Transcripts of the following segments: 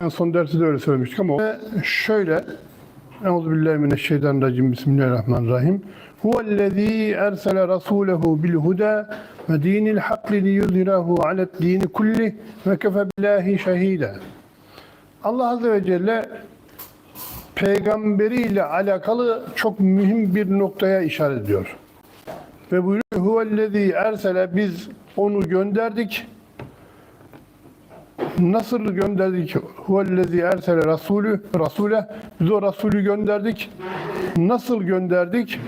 En son dersi de öyle söylemiştik ama şöyle Euzubillahimineşşeytanirracim Bismillahirrahmanirrahim Huvellezî ersele rasûlehu bil huda ve dinil hakli liyuzhirahu alet dini kulli ve kefe billahi şehîde Allah Azze ve Celle peygamberiyle alakalı çok mühim bir noktaya işaret ediyor. Ve buyuruyor huvellezî ersele biz onu gönderdik. Nasıl gönderdik? Huvellezî ersele rasulü rasule biz o rasulü gönderdik. Nasıl gönderdik?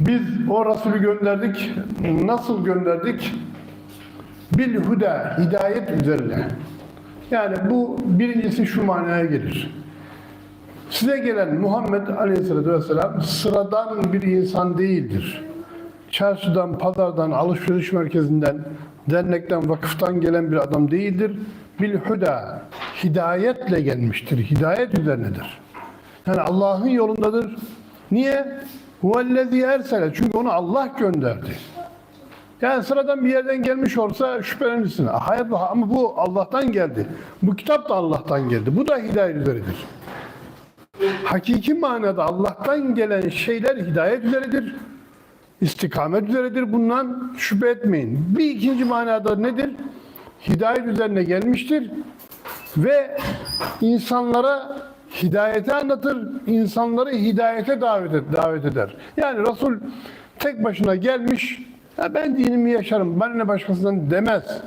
Biz o Resulü gönderdik. Nasıl gönderdik? Bil huda, hidayet üzerine. Yani bu birincisi şu manaya gelir. Size gelen Muhammed Aleyhisselatü Vesselam sıradan bir insan değildir. Çarşıdan, pazardan, alışveriş merkezinden, dernekten, vakıftan gelen bir adam değildir. Bil huda, hidayetle gelmiştir. Hidayet üzerinedir. Yani Allah'ın yolundadır. Niye? Huvellezî ersele. Çünkü onu Allah gönderdi. Yani sıradan bir yerden gelmiş olsa şüphelenirsin. Bu ama bu Allah'tan geldi. Bu kitap da Allah'tan geldi. Bu da hidayet üzeridir. Hakiki manada Allah'tan gelen şeyler hidayet üzeridir. İstikamet üzeredir. Bundan şüphe etmeyin. Bir ikinci manada nedir? Hidayet üzerine gelmiştir ve insanlara hidayeti anlatır, insanları hidayete davet, et, davet eder. Yani Resul tek başına gelmiş, ya ben dinimi yaşarım, bana ne başkasından demez.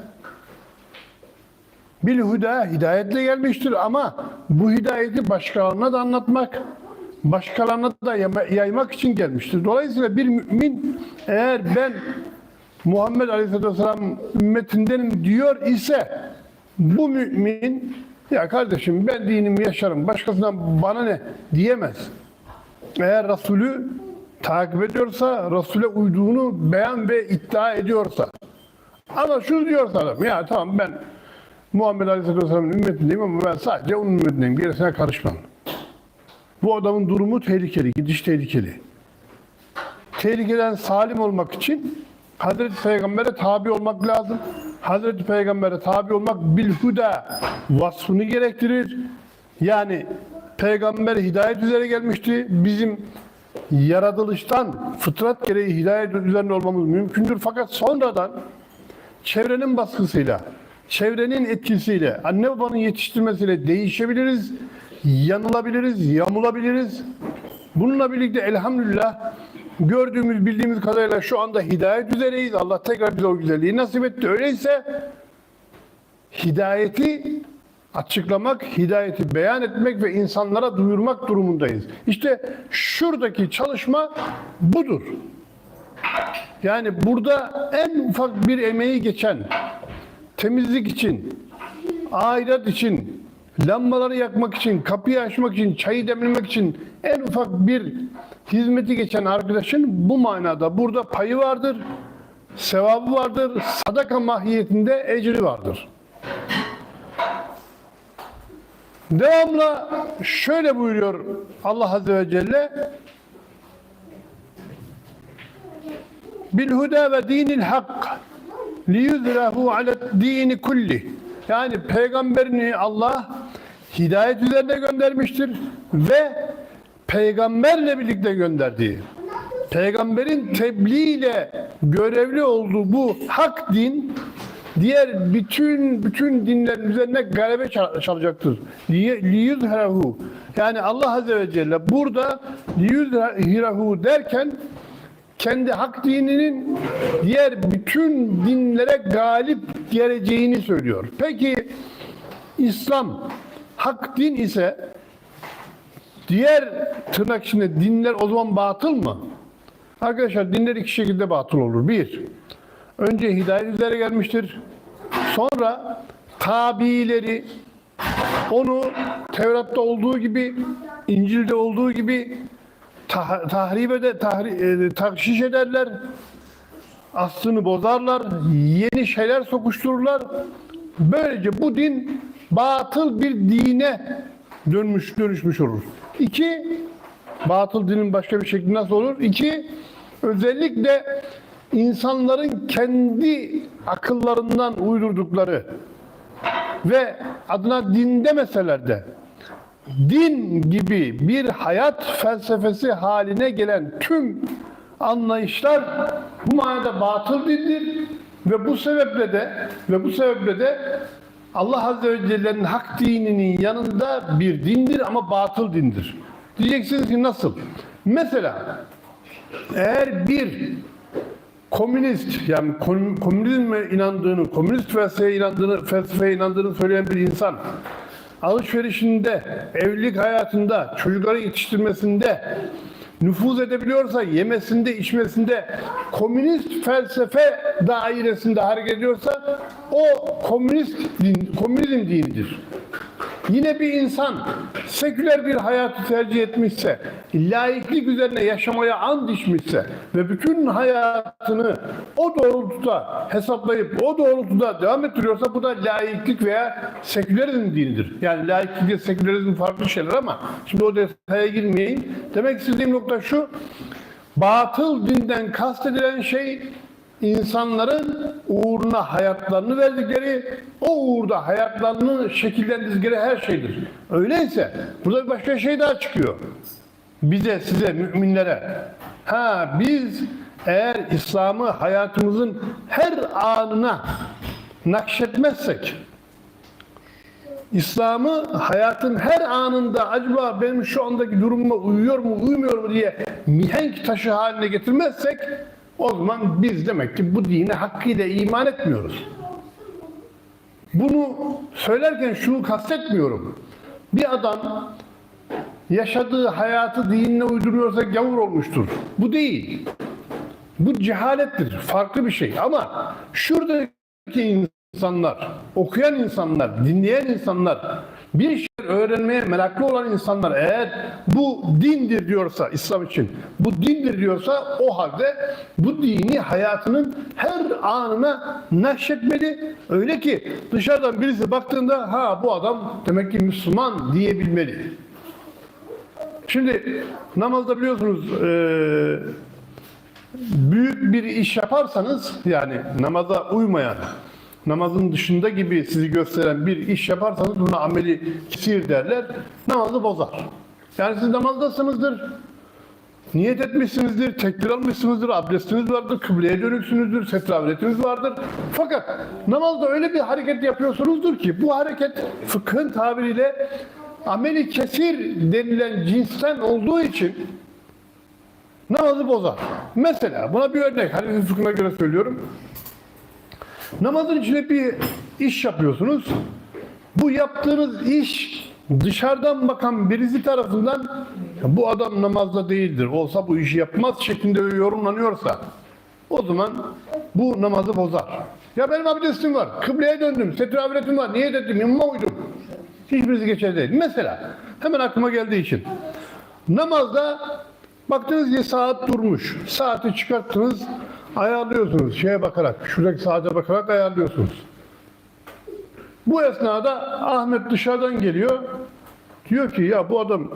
Bilhuda hidayetle gelmiştir ama bu hidayeti başkalarına da anlatmak, başkalarına da yaymak için gelmiştir. Dolayısıyla bir mümin eğer ben Muhammed Aleyhisselatü Vesselam ümmetindenim diyor ise bu mümin ya kardeşim ben dinimi yaşarım başkasından bana ne diyemez. Eğer Resulü takip ediyorsa, Resul'e uyduğunu beyan ve iddia ediyorsa. Ama şunu diyorsa adam, ya tamam ben Muhammed Aleyhisselatü Vesselam'ın ümmetindeyim ama ben sadece onun ümmetindeyim, gerisine karışmam. Bu adamın durumu tehlikeli, gidiş tehlikeli. Tehlikeden salim olmak için Hazreti Peygamber'e tabi olmak lazım. Hazreti Peygamber'e tabi olmak bilhuda vasfını gerektirir. Yani Peygamber hidayet üzere gelmişti. Bizim yaratılıştan fıtrat gereği hidayet üzerine olmamız mümkündür. Fakat sonradan çevrenin baskısıyla, çevrenin etkisiyle, anne babanın yetiştirmesiyle değişebiliriz, yanılabiliriz, yamulabiliriz. Bununla birlikte elhamdülillah gördüğümüz, bildiğimiz kadarıyla şu anda hidayet üzereyiz. Allah tekrar bize o güzelliği nasip etti. Öyleyse hidayeti açıklamak, hidayeti beyan etmek ve insanlara duyurmak durumundayız. İşte şuradaki çalışma budur. Yani burada en ufak bir emeği geçen temizlik için, aidat için, lambaları yakmak için, kapıyı açmak için, çayı demlemek için en ufak bir hizmeti geçen arkadaşın bu manada burada payı vardır, sevabı vardır, sadaka mahiyetinde ecri vardır. Devamla şöyle buyuruyor Allah Azze ve Celle bilhuda ve dinil hak liyuzrahu ala dini kulli yani peygamberini Allah hidayet üzerine göndermiştir ve peygamberle birlikte gönderdiği peygamberin tebliğiyle görevli olduğu bu hak din diğer bütün bütün dinlerin üzerine galebe çal- çalacaktır. Liyuzherahu. Yani Allah Azze ve Celle burada liyuzherahu derken kendi hak dininin diğer bütün dinlere galip geleceğini söylüyor. Peki İslam hak din ise diğer tırnak içinde dinler o zaman batıl mı? Arkadaşlar dinler iki şekilde batıl olur. Bir, önce hidayet üzere gelmiştir. Sonra tabiileri onu Tevrat'ta olduğu gibi, İncil'de olduğu gibi tah- tahrip eder, tahri, e, tahşiş ederler. Aslını bozarlar, yeni şeyler sokuştururlar. Böylece bu din batıl bir dine dönmüş dönüşmüş olur. İki, Batıl dinin başka bir şekli nasıl olur? İki, özellikle insanların kendi akıllarından uydurdukları ve adına din demeseler de din gibi bir hayat felsefesi haline gelen tüm anlayışlar bu manada batıl dindir ve bu sebeple de ve bu sebeple de Allah Azze ve Celle'nin hak dininin yanında bir dindir ama batıl dindir. Diyeceksiniz ki nasıl? Mesela eğer bir komünist yani kom- komünizme inandığını, komünist felsefeye inandığını, felsefeye inandığını söyleyen bir insan alışverişinde, evlilik hayatında, çocukları yetiştirmesinde nüfuz edebiliyorsa, yemesinde, içmesinde komünist felsefe dairesinde hareket ediyorsa o komünist din, komünizm dinidir. Yine bir insan seküler bir hayatı tercih etmişse, laiklik üzerine yaşamaya and içmişse ve bütün hayatını o doğrultuda hesaplayıp o doğrultuda devam ettiriyorsa bu da laiklik veya sekülerizm dinidir. Yani laiklik ve sekülerizm farklı şeyler ama şimdi o detaya girmeyeyim. Demek istediğim nokta şu, batıl dinden kastedilen şey insanların uğruna hayatlarını verdikleri, o uğurda hayatlarını şekillendirdikleri her şeydir. Öyleyse burada bir başka şey daha çıkıyor. Bize, size, müminlere. Ha biz eğer İslam'ı hayatımızın her anına nakşetmezsek, İslam'ı hayatın her anında acaba benim şu andaki durumuma uyuyor mu, uymuyor mu diye mihenk taşı haline getirmezsek o zaman biz demek ki bu dine hakkıyla iman etmiyoruz. Bunu söylerken şunu kastetmiyorum. Bir adam yaşadığı hayatı dinine uyduruyorsa gavur olmuştur. Bu değil. Bu cehalettir. Farklı bir şey. Ama şuradaki insanlar, okuyan insanlar, dinleyen insanlar, bir öğrenmeye meraklı olan insanlar eğer bu dindir diyorsa İslam için, bu dindir diyorsa o halde bu dini hayatının her anına nakşetmeli. Öyle ki dışarıdan birisi baktığında ha bu adam demek ki Müslüman diyebilmeli. Şimdi namazda biliyorsunuz eee büyük bir iş yaparsanız yani namaza uymayan, namazın dışında gibi sizi gösteren bir iş yaparsanız buna ameli kisir derler. Namazı bozar. Yani siz namazdasınızdır. Niyet etmişsinizdir, tekbir almışsınızdır, abdestiniz vardır, kıbleye dönüksünüzdür, setravretiniz vardır. Fakat namazda öyle bir hareket yapıyorsunuzdur ki bu hareket fıkhın tabiriyle ameli kesir denilen cinsten olduğu için namazı bozar. Mesela buna bir örnek, hadis fıkhına göre söylüyorum. Namazın içinde bir iş yapıyorsunuz. Bu yaptığınız iş dışarıdan bakan birisi tarafından "Ya bu adam namazda değildir, olsa bu işi yapmaz şeklinde yorumlanıyorsa o zaman bu namazı bozar. Ya benim abdestim var, kıbleye döndüm, setre avretim var, niyet ettim, imama uydum. Hiçbirisi geçerli değil. Mesela, hemen aklıma geldiği için. Namazda baktınız ki saat durmuş. Saati çıkarttınız, ayarlıyorsunuz şeye bakarak, şuradaki saate bakarak ayarlıyorsunuz. Bu esnada Ahmet dışarıdan geliyor. Diyor ki ya bu adam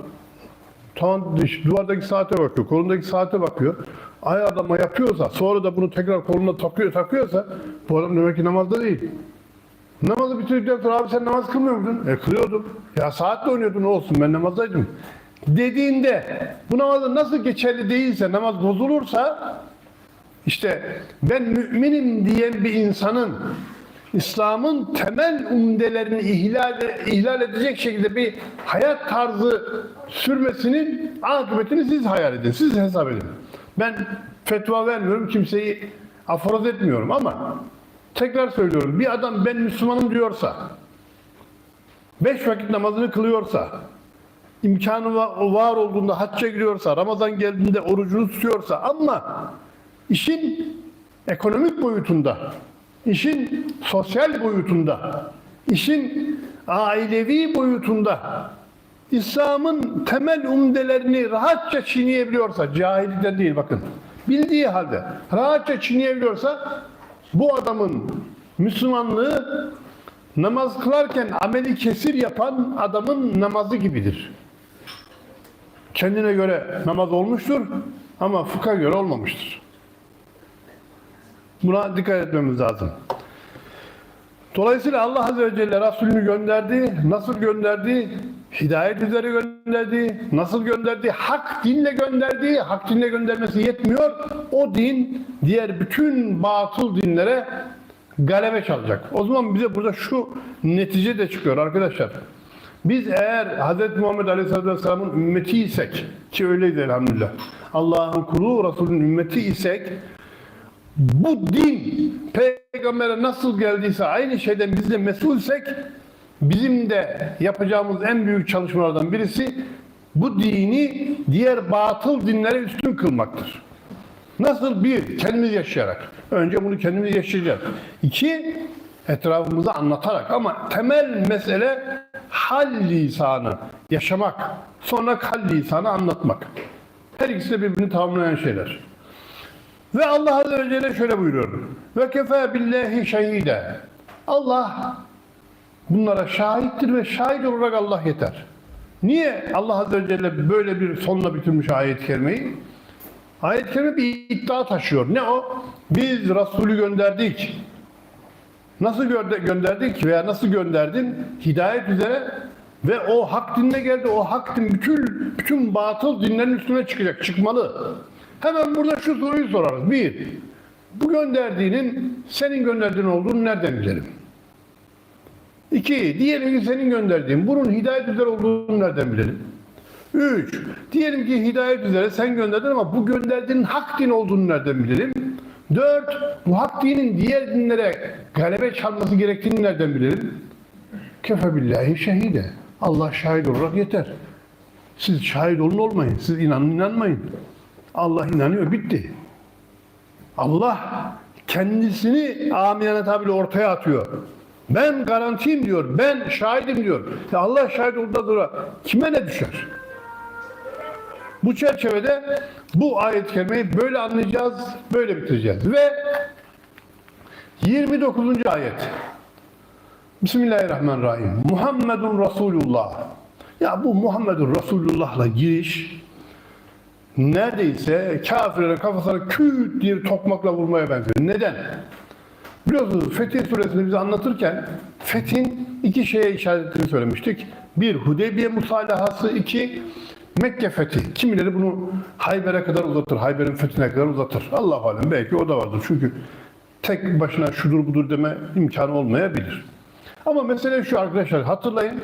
tam dış, duvardaki saate bakıyor, kolundaki saate bakıyor. Ayarlama yapıyorsa, sonra da bunu tekrar koluna takıyor, takıyorsa bu adam demek ki namazda değil. Namazı bitirdikten sonra abi sen namaz kılmıyor muydun? E kılıyordum. Ya saatle oynuyordun olsun ben namazdaydım. Dediğinde bu namazın nasıl geçerli değilse, namaz bozulursa işte ben müminim diyen bir insanın İslam'ın temel umdelerini ihlal, ihlal edecek şekilde bir hayat tarzı sürmesinin akıbetini siz hayal edin, siz hesap edin. Ben fetva vermiyorum, kimseyi aforoz etmiyorum ama tekrar söylüyorum, bir adam ben Müslümanım diyorsa, beş vakit namazını kılıyorsa, imkanı va- var olduğunda hacca gidiyorsa, Ramazan geldiğinde orucunu tutuyorsa ama işin ekonomik boyutunda, işin sosyal boyutunda, işin ailevi boyutunda İslam'ın temel umdelerini rahatça çiğneyebiliyorsa, cahilden değil bakın, bildiği halde rahatça çiğneyebiliyorsa bu adamın Müslümanlığı namaz kılarken ameli kesir yapan adamın namazı gibidir. kendine göre namaz olmuştur ama fıkha göre olmamıştır. Buna dikkat etmemiz lazım. Dolayısıyla Allah Azze ve Celle Resulünü gönderdi. Nasıl gönderdi? Hidayet üzere gönderdi. Nasıl gönderdi? Hak dinle gönderdi. Hak dinle göndermesi yetmiyor. O din diğer bütün batıl dinlere galebe çalacak. O zaman bize burada şu netice de çıkıyor arkadaşlar. Biz eğer Hz. Muhammed Aleyhisselatü Vesselam'ın ümmetiysek ki öyleyiz elhamdülillah. Allah'ın kulu Resulünün ümmeti isek bu din peygambere nasıl geldiyse aynı şeyden biz de mesulsek bizim de yapacağımız en büyük çalışmalardan birisi bu dini diğer batıl dinlere üstün kılmaktır. Nasıl? Bir, kendimiz yaşayarak. Önce bunu kendimiz yaşayacağız. İki, etrafımıza anlatarak. Ama temel mesele hal lisanı, yaşamak. Sonra kal lisanı anlatmak. Her ikisi de birbirini tamamlayan şeyler. Ve Allah Azze ve Celle şöyle buyuruyor. Ve kefe billahi şehide. Allah bunlara şahittir ve şahit olarak Allah yeter. Niye Allah Azze ve Celle böyle bir sonla bitirmiş ayet-i kerimeyi? Ayet-i kerime bir iddia taşıyor. Ne o? Biz Resulü gönderdik. Nasıl gönde- gönderdik veya nasıl gönderdin? Hidayet üzere ve o hak dinine geldi. O hak din bütün, bütün batıl dinlerin üstüne çıkacak, çıkmalı. Hemen burada şu soruyu sorarız. Bir, bu gönderdiğinin senin gönderdiğin olduğunu nereden bilelim? İki, diyelim ki senin gönderdiğin bunun hidayet üzere olduğunu nereden bilelim? Üç, diyelim ki hidayet üzere sen gönderdin ama bu gönderdiğinin hak din olduğunu nereden bilelim? Dört, bu hak dinin diğer dinlere galebe çalması gerektiğini nereden bilelim? Kefe billahi şehide. Allah şahit olarak yeter. Siz şahit olun olmayın. Siz inanın inanmayın. Allah inanıyor bitti. Allah kendisini amiyane tabirle ortaya atıyor. Ben garantiyim diyor. Ben şahidim diyor. Allah şahit olduktan sonra kime ne düşer? Bu çerçevede bu ayet-i kerimeyi böyle anlayacağız, böyle bitireceğiz. Ve 29. ayet. Bismillahirrahmanirrahim. Muhammedun Resulullah. Ya bu Muhammedun Resulullah'la giriş neredeyse kafirlerin kafasına küt diye bir tokmakla vurmaya benziyor. Neden? Biliyorsunuz Fetih Suresini bize anlatırken Fetih'in iki şeye işaret ettiğini söylemiştik. Bir, Hudeybiye musalahası. iki Mekke fethi. Kimileri bunu Hayber'e kadar uzatır. Hayber'in fethine kadar uzatır. Allah alem belki o da vardır. Çünkü tek başına şudur budur deme imkanı olmayabilir. Ama mesele şu arkadaşlar hatırlayın.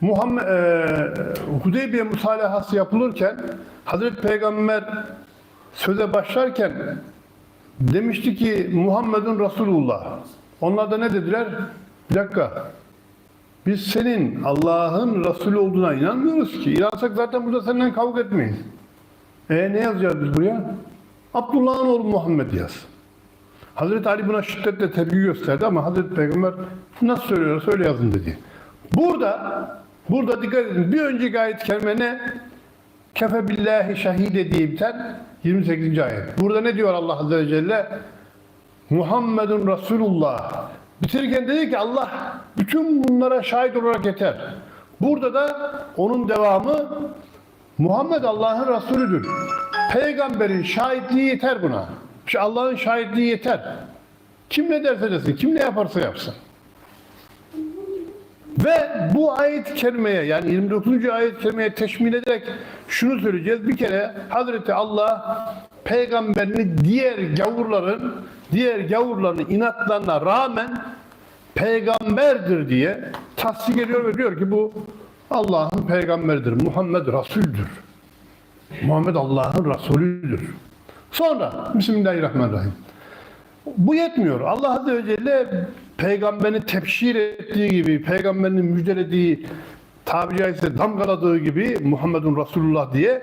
Muhammed e, Hudeybiye musalahası yapılırken Hazreti Peygamber söze başlarken demişti ki Muhammedun Resulullah. Onlar da ne dediler? Bir dakika. Biz senin Allah'ın Resulü olduğuna inanmıyoruz ki. İnansak zaten burada seninle kavga etmeyiz. E ne yazacağız biz buraya? Abdullah'ın oğlu Muhammed yaz. Hazreti Ali buna şiddetle tepki gösterdi ama Hazreti Peygamber nasıl söylüyorsa öyle yazın dedi. Burada burada dikkat edin. Bir önceki ayet kelime ne? Kefe billahi şahide diye biten 28. ayet. Burada ne diyor Allah Azze ve Celle? Muhammedun Resulullah. Bitirirken dedi ki Allah bütün bunlara şahit olarak yeter. Burada da onun devamı Muhammed Allah'ın Resulüdür. Peygamberin şahitliği yeter buna. Allah'ın şahitliği yeter. Kim ne derse desin, kim ne yaparsa yapsın. Ve bu ayet-i kerimeye yani 29. ayet-i kerimeye teşmil ederek şunu söyleyeceğiz. Bir kere Hazreti Allah peygamberini diğer gavurların diğer gavurların inatlarına rağmen peygamberdir diye tasdik ediyor ve diyor ki bu Allah'ın peygamberidir. Muhammed Resul'dür. Muhammed Allah'ın Resulüdür. Sonra Bismillahirrahmanirrahim. Bu yetmiyor. Allah Azze ve Celle peygamberini tepşir ettiği gibi, peygamberinin müjdelediği, tabi caizse damgaladığı gibi Muhammedun Resulullah diye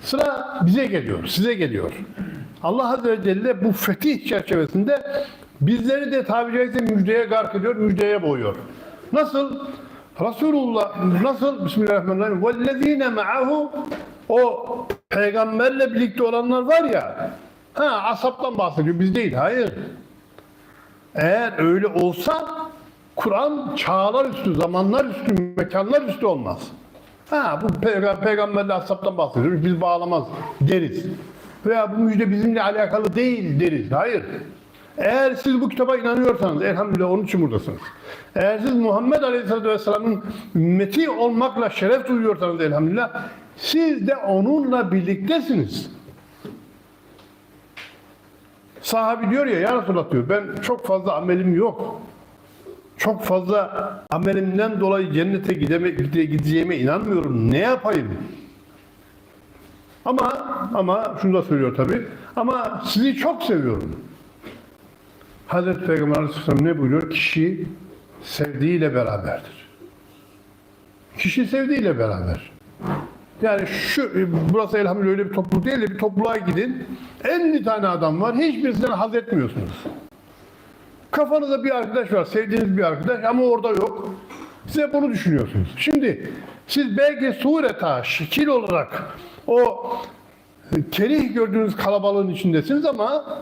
sıra bize geliyor, size geliyor. Allah Azze ve Celle bu fetih çerçevesinde bizleri de tabi caizse müjdeye gark ediyor, müjdeye boğuyor. Nasıl? Resulullah nasıl? Bismillahirrahmanirrahim. وَالَّذ۪ينَ مَعَهُ O peygamberle birlikte olanlar var ya, ha asaptan bahsediyor, biz değil. Hayır. Eğer öyle olsa Kur'an çağlar üstü, zamanlar üstü, mekanlar üstü olmaz. Ha bu peygamber, peygamberle ashabtan bahsediyoruz. Biz bağlamaz deriz. Veya bu müjde bizimle alakalı değil deriz. Hayır. Eğer siz bu kitaba inanıyorsanız, elhamdülillah onun için buradasınız. Eğer siz Muhammed Aleyhisselatü Vesselam'ın ümmeti olmakla şeref duyuyorsanız elhamdülillah, siz de onunla birliktesiniz. Sahabi diyor ya, ya Resulallah diyor, ben çok fazla amelim yok. Çok fazla amelimden dolayı cennete gideme, gide- gideceğime inanmıyorum. Ne yapayım? Ama ama şunu da söylüyor tabi. Ama sizi çok seviyorum. Hazreti Peygamber Aleyhisselam ne buyuruyor? Kişi sevdiğiyle beraberdir. Kişi sevdiğiyle beraber. Yani şu, burası elhamdülillah öyle bir topluluk değil de bir topluluğa gidin. 50 tane adam var. Hiçbirisinden haz etmiyorsunuz. Kafanızda bir arkadaş var, sevdiğiniz bir arkadaş ama orada yok. Size bunu düşünüyorsunuz. Şimdi siz belki sureta, şekil olarak o kerih gördüğünüz kalabalığın içindesiniz ama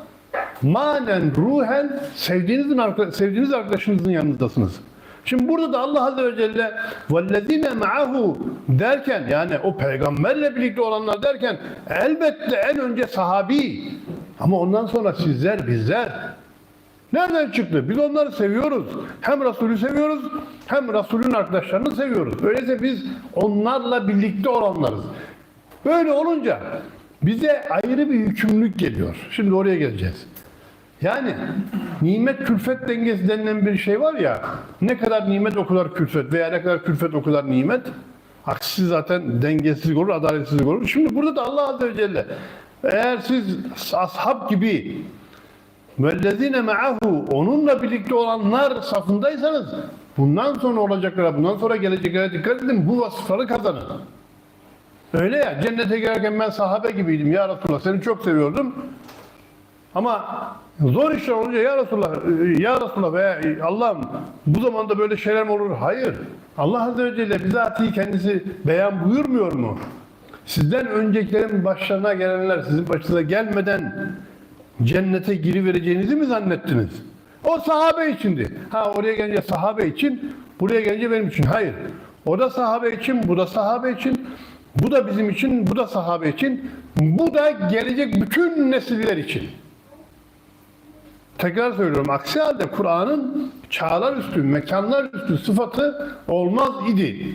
manen, ruhen sevdiğinizin sevdiğiniz arkadaşınızın yanındasınız. Şimdi burada da Allah Azze ve Celle vellezine ma'ahu derken yani o peygamberle birlikte olanlar derken elbette en önce sahabi ama ondan sonra sizler bizler Nereden çıktı? Biz onları seviyoruz. Hem Resulü seviyoruz hem Resulün arkadaşlarını seviyoruz. Öyleyse biz onlarla birlikte olanlarız. Böyle olunca bize ayrı bir yükümlülük geliyor. Şimdi oraya geleceğiz. Yani nimet külfet dengesi denilen bir şey var ya, ne kadar nimet o kadar külfet veya ne kadar külfet o kadar nimet. Aksi zaten dengesizlik olur, adaletsizlik olur. Şimdi burada da Allah Azze ve Celle eğer siz ashab gibi vellezine me'ahu onunla birlikte olanlar safındaysanız bundan sonra olacaklara, bundan sonra geleceklere dikkat edin. Bu vasıfları kazanın. Öyle ya cennete girerken ben sahabe gibiydim ya Resulallah seni çok seviyordum. Ama zor işler olunca ya Resulallah, ya Resulallah veya Allah'ım bu zamanda böyle şeyler mi olur? Hayır. Allah Azze ve Celle bizatihi kendisi beyan buyurmuyor mu? Sizden öncekilerin başlarına gelenler sizin başınıza gelmeden cennete girivereceğinizi mi zannettiniz? O sahabe içindi. Ha oraya gelince sahabe için, buraya gelince benim için. Hayır. O da sahabe için, bu da sahabe için, bu da bizim için, bu da sahabe için, bu da gelecek bütün nesiller için Tekrar söylüyorum. Aksi halde Kur'an'ın çağlar üstü, mekanlar üstü sıfatı olmaz idi.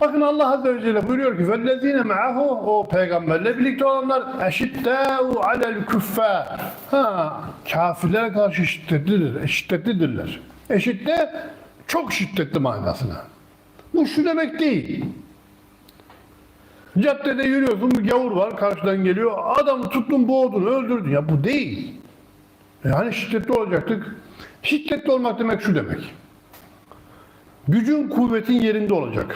Bakın Allah Azze ve Celle buyuruyor ki وَالَّذ۪ينَ مَعَهُ O peygamberle birlikte olanlar اَشِدَّاءُ عَلَى الْكُفَّارِ Ha, kafirlere karşı şiddetlidir, şiddetlidirler. Eşitte çok şiddetli manasına. Bu şu demek değil. Caddede yürüyorsun bir gavur var karşıdan geliyor. Adamı tuttun boğdun öldürdün. Ya bu değil. Yani şiddetli olacaktık. Şiddetli olmak demek şu demek. Gücün kuvvetin yerinde olacak.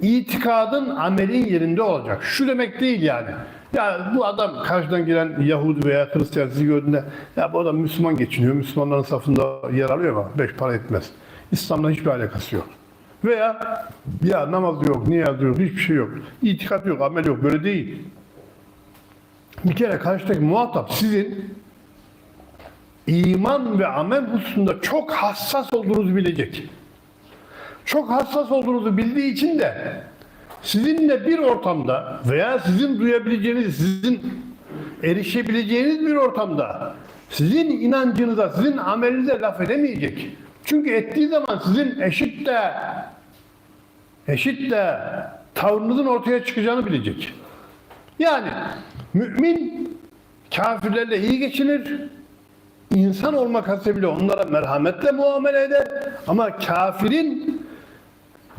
İtikadın amelin yerinde olacak. Şu demek değil yani. Ya bu adam karşıdan gelen Yahudi veya Hristiyan sizi gördüğünde ya bu adam Müslüman geçiniyor. Müslümanların safında yer alıyor ama beş para etmez. İslam'la hiçbir alakası yok. Veya ya namaz yok, niyaz yok, hiçbir şey yok. İtikat yok, amel yok. Böyle değil. Bir kere karşıdaki muhatap sizin iman ve amel hususunda çok hassas olduğunuzu bilecek. Çok hassas olduğunuzu bildiği için de sizinle bir ortamda veya sizin duyabileceğiniz, sizin erişebileceğiniz bir ortamda sizin inancınıza, sizin amelinize laf edemeyecek. Çünkü ettiği zaman sizin eşit de eşit de tavrınızın ortaya çıkacağını bilecek. Yani mümin kafirlerle iyi geçinir, insan olmak hasebiyle onlara merhametle muamele eder ama kafirin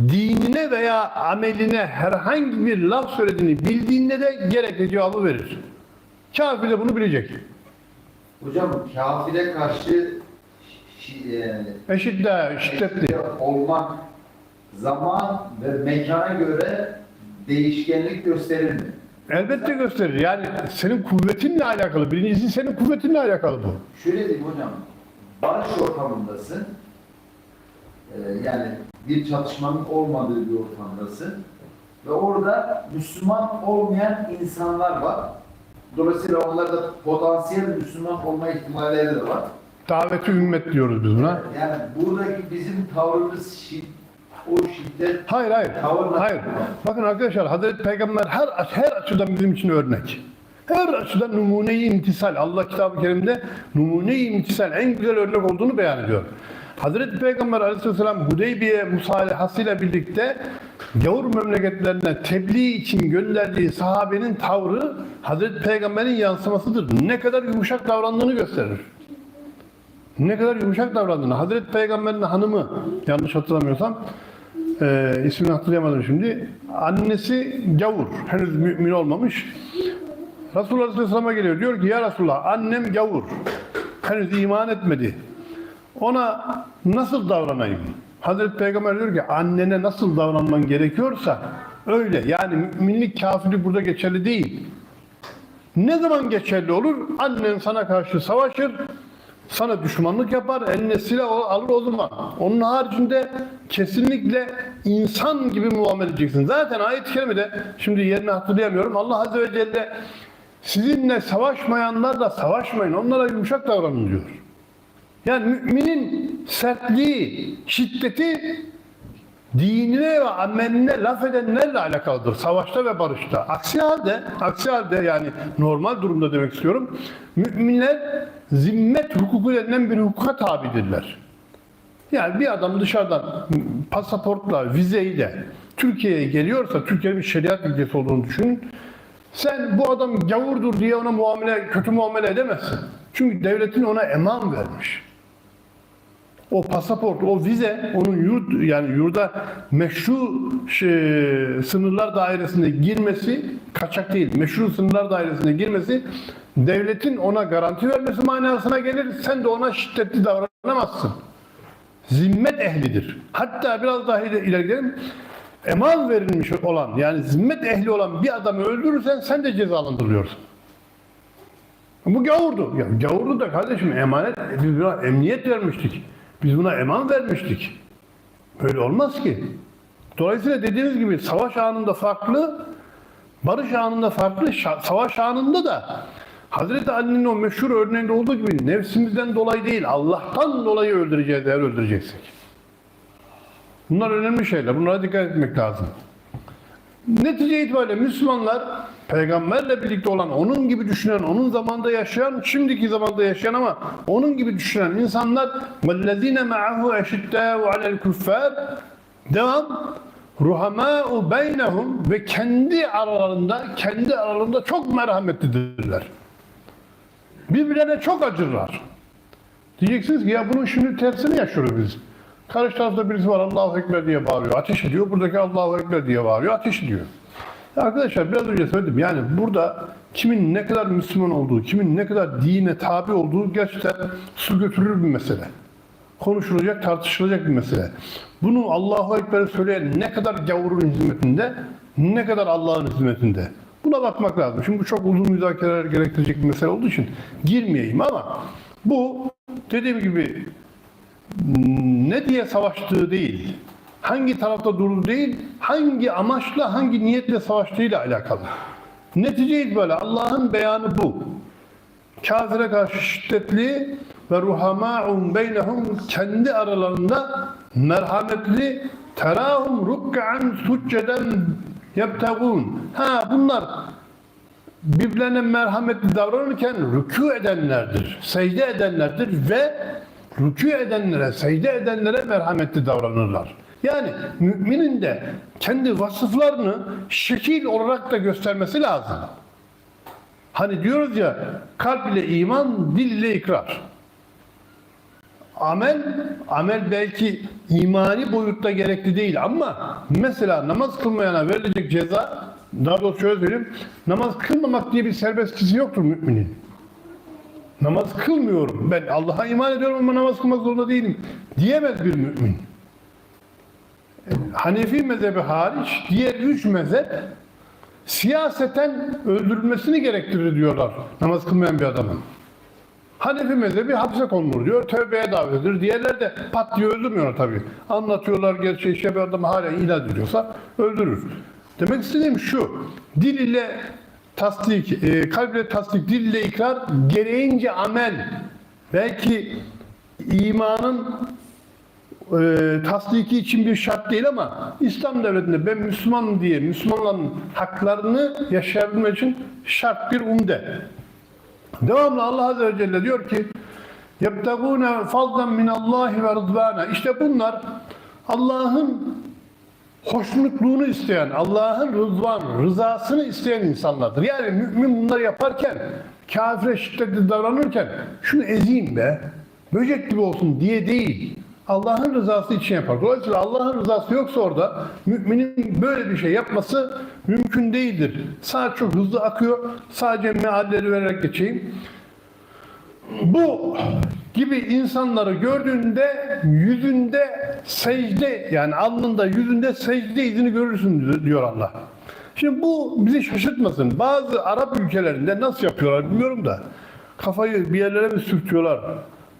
dinine veya ameline herhangi bir laf söylediğini bildiğinde de gerekli cevabı verir. Kafir de bunu bilecek. Hocam kafire karşı şi- e, Eşit de şiddetli. olmak zaman ve mekana göre değişkenlik gösterir mi? Elbette gösterir. Yani senin kuvvetinle alakalı. Birincisi senin kuvvetinle alakalı bu. Şöyle diyeyim hocam, barış ortamındasın. Ee, yani bir çatışmanın olmadığı bir ortamdasın. Ve orada Müslüman olmayan insanlar var. Dolayısıyla onlarda potansiyel Müslüman olma ihtimalleri de var. Daveti ümmet diyoruz biz buna. Yani buradaki bizim tavrımız şi- o şiddet Hayır hayır. Tavırla- Hayır. Bakın arkadaşlar Hazreti Peygamber her her açıdan bizim için örnek. Her açıdan numune-i imtisal. Allah kitabı kerimde numune-i imtisal en güzel örnek olduğunu beyan ediyor. Hazreti Peygamber aleyhisselam Hudeybiye musalihasıyla birlikte gavur memleketlerine tebliğ için gönderdiği sahabenin tavrı Hazreti Peygamber'in yansımasıdır. Ne kadar yumuşak davrandığını gösterir. Ne kadar yumuşak davrandığını. Hazreti Peygamber'in hanımı yanlış hatırlamıyorsam e, ismini hatırlayamadım şimdi. Annesi gavur. Henüz mümin olmamış. Resulullah Aleyhisselam'a geliyor. Diyor ki ya Resulullah annem gavur. Henüz iman etmedi. Ona nasıl davranayım? Hazreti Peygamber diyor ki annene nasıl davranman gerekiyorsa öyle. Yani müminlik kafirlik burada geçerli değil. Ne zaman geçerli olur? Annen sana karşı savaşır, sana düşmanlık yapar, eline silah al- alır o zaman. Onun haricinde kesinlikle insan gibi muamele edeceksin. Zaten ayet-i kerimede, şimdi yerini hatırlayamıyorum, Allah Azze ve Celle sizinle savaşmayanlarla savaşmayın, onlara yumuşak davranın diyor. Yani müminin sertliği, şiddeti dinine ve ameline laf edenlerle alakalıdır. Savaşta ve barışta. Aksi halde, aksi halde yani normal durumda demek istiyorum. Müminler zimmet hukuku denilen bir hukuka tabidirler. Yani bir adam dışarıdan pasaportla, vizeyle Türkiye'ye geliyorsa, Türkiye'nin bir şeriat ülkesi olduğunu düşünün. Sen bu adam gavurdur diye ona muamele, kötü muamele edemezsin. Çünkü devletin ona eman vermiş. O pasaport, o vize onun yurt yani yurda meşru şey, sınırlar dairesine girmesi kaçak değil. Meşru sınırlar dairesine girmesi devletin ona garanti vermesi manasına gelir. Sen de ona şiddetli davranamazsın. Zimmet ehlidir. Hatta biraz daha ileri gidelim. Eman verilmiş olan yani zimmet ehli olan bir adamı öldürürsen sen de cezalandırılıyorsun. Bu gavurdu. Ya gavurdu da kardeşim emanet, biz buna emniyet vermiştik. Biz buna eman vermiştik. Böyle olmaz ki. Dolayısıyla dediğiniz gibi savaş anında farklı, barış anında farklı, savaş anında da Hazreti Ali'nin o meşhur örneğinde olduğu gibi nefsimizden dolayı değil, Allah'tan dolayı öldüreceğiz eğer öldüreceksek. Bunlar önemli şeyler. Bunlara dikkat etmek lazım. Netice itibariyle Müslümanlar peygamberle birlikte olan, onun gibi düşünen, onun zamanda yaşayan, şimdiki zamanda yaşayan ama onun gibi düşünen insanlar وَالَّذ۪ينَ مَعَهُ اَشِدَّاءُ عَلَى الْكُفَّارِ Devam. Ruhamâ'u beynehum ve kendi aralarında, kendi aralarında çok merhametlidirler. Birbirlerine çok acırlar. Diyeceksiniz ki ya bunun şimdi tersini yaşıyoruz biz. Karşı tarafta birisi var Allahu Ekber diye bağırıyor. Ateş ediyor. Buradaki Allahu Ekber diye bağırıyor. Ateş ediyor. Arkadaşlar biraz önce söyledim. Yani burada kimin ne kadar Müslüman olduğu, kimin ne kadar dine tabi olduğu gerçekten su götürür bir mesele. Konuşulacak, tartışılacak bir mesele. Bunu Allahu Ekber söyleyen ne kadar gavurun hizmetinde, ne kadar Allah'ın hizmetinde. Buna bakmak lazım. Şimdi bu çok uzun müzakereler gerektirecek bir mesele olduğu için girmeyeyim ama bu dediğim gibi ne diye savaştığı değil, hangi tarafta durduğu değil, hangi amaçla, hangi niyetle savaştığıyla alakalı. Netice itibariyle Allah'ın beyanı bu. Kafire karşı şiddetli ve ruhama'un beynehum kendi aralarında merhametli terahum rukkan succeden yebtegun. Ha bunlar birbirlerine merhametli davranırken rükû edenlerdir, secde edenlerdir ve rükû edenlere, secde edenlere merhametli davranırlar. Yani müminin de kendi vasıflarını şekil olarak da göstermesi lazım. Hani diyoruz ya kalp ile iman, dil ile ikrar. Amel, amel belki imani boyutta gerekli değil ama mesela namaz kılmayana verilecek ceza, daha doğrusu şöyle söyleyeyim, namaz kılmamak diye bir serbestkisi yoktur müminin. Namaz kılmıyorum, ben Allah'a iman ediyorum ama namaz kılmak zorunda değilim diyemez bir mümin. Hanefi mezhebi hariç diğer üç mezhep siyaseten öldürülmesini gerektirir diyorlar namaz kılmayan bir adamın. Hanefi mezhebi hapse konulur diyor, tövbeye davet edilir. Diğerler de pat diye öldürmüyorlar tabii. Anlatıyorlar gerçeği, işte bir adam hala inat ediyorsa öldürür. Demek istediğim şu, dil ile tasdik, e, kalp ile tasdik, dil ile ikrar, gereğince amel. Belki imanın e, tasdiki için bir şart değil ama İslam devletinde ben Müslüman diye Müslümanların haklarını yaşayabilmek için şart bir umde. Devamlı Allah Azze ve Celle diyor ki يَبْتَغُونَ فَضْلًا مِنَ اللّٰهِ وَرِضْوَانَ İşte bunlar Allah'ın hoşnutluğunu isteyen, Allah'ın rızvan, rızasını isteyen insanlardır. Yani mümin bunları yaparken, kafire şiddetli davranırken şunu ezeyim be, böcek gibi olsun diye değil. Allah'ın rızası için yapar. Dolayısıyla Allah'ın rızası yoksa orada müminin böyle bir şey yapması mümkün değildir. Saat çok hızlı akıyor. Sadece mealleri vererek geçeyim. Bu gibi insanları gördüğünde yüzünde secde yani alnında yüzünde secde izini görürsün diyor Allah. Şimdi bu bizi şaşırtmasın. Bazı Arap ülkelerinde nasıl yapıyorlar bilmiyorum da kafayı bir yerlere mi sürtüyorlar?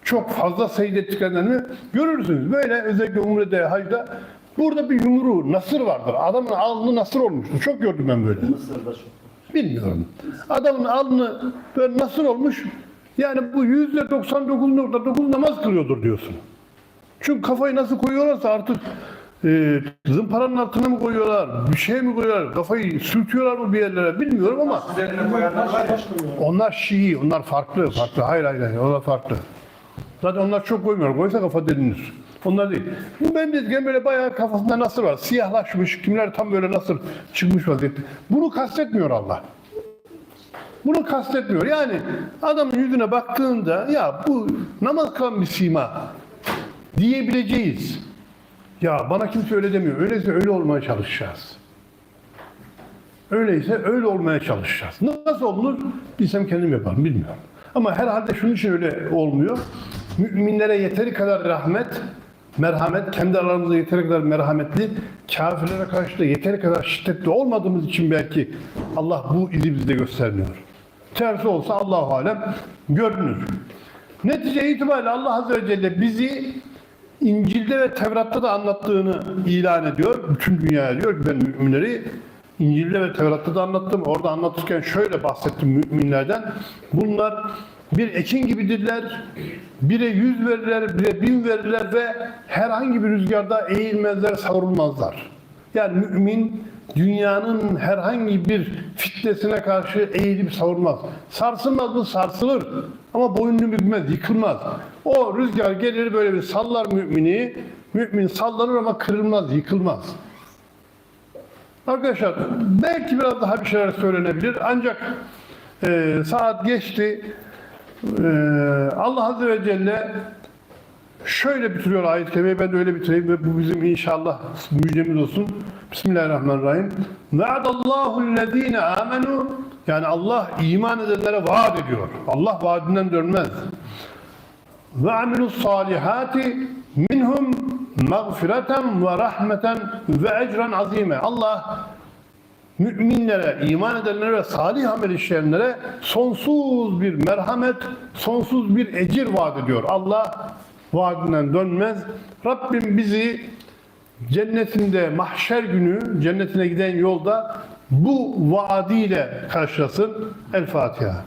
Çok fazla ettiklerini görürsünüz. Böyle özellikle Umre'de, Hac'da burada bir yumruğu, nasır vardır. Adamın alnı nasır olmuştu. Çok gördüm ben böyle. Mısır'da çok. Bilmiyorum. Adamın alnı böyle nasıl olmuş? Yani bu yüzde 99.9 namaz kılıyordur diyorsun. Çünkü kafayı nasıl koyuyorlarsa artık e, zımparanın altına mı koyuyorlar, bir şey mi koyuyorlar, kafayı sürtüyorlar mı bir yerlere bilmiyorum ama onlar Şii, onlar farklı, farklı. Hayır hayır, hayır onlar farklı. Zaten onlar çok koymuyor. Koysa kafa delinir. Onlar değil. Benim dediğim böyle bayağı kafasında nasır var. Siyahlaşmış, kimler tam böyle nasır çıkmış vaziyette. Bunu kastetmiyor Allah. Bunu kastetmiyor. Yani adamın yüzüne baktığında ya bu namaz kılan bir sima diyebileceğiz. Ya bana kimse öyle demiyor. Öyleyse öyle olmaya çalışacağız. Öyleyse öyle olmaya çalışacağız. Nasıl olunur? Bilsem kendim yaparım, bilmiyorum. Ama herhalde şunun için öyle olmuyor. Müminlere yeteri kadar rahmet, merhamet, kendi aramızda yeteri kadar merhametli, kafirlere karşı da yeteri kadar şiddetli olmadığımız için belki Allah bu izi bizde göstermiyor. Tersi olsa Allahu alem görünür. Netice itibariyle Allah Azze ve Celle bizi İncil'de ve Tevrat'ta da anlattığını ilan ediyor. Bütün dünyaya diyor ki ben müminleri İncil'de ve Tevrat'ta da anlattım. Orada anlatırken şöyle bahsettim müminlerden. Bunlar bir ekin gibidirler. Bire yüz verirler, bire bin verirler ve herhangi bir rüzgarda eğilmezler, savrulmazlar. Yani mümin dünyanın herhangi bir fitnesine karşı eğilip savurmaz. Sarsılmaz mı? Sarsılır. Ama boynunu bükmez, yıkılmaz. O rüzgar gelir böyle bir sallar mümini. Mümin sallanır ama kırılmaz, yıkılmaz. Arkadaşlar belki biraz daha bir şeyler söylenebilir ancak e, saat geçti. E, Allah Azze ve Celle şöyle bitiriyor ayet-i ben de öyle bitireyim ve bu bizim inşallah müjdemiz olsun. Bismillahirrahmanirrahim. Ve'adallahu allazine amenu yani Allah iman edenlere vaat ediyor. Allah vaadinden dönmez. Ve amilus salihati minhum mağfireten ve rahmeten ve ecren azime. Allah müminlere, iman edenlere salih amel işleyenlere sonsuz bir merhamet, sonsuz bir ecir vaat ediyor. Allah vaadinden dönmez. Rabbim bizi cennetinde mahşer günü cennetine giden yolda bu vaadiyle karşılasın. El Fatiha.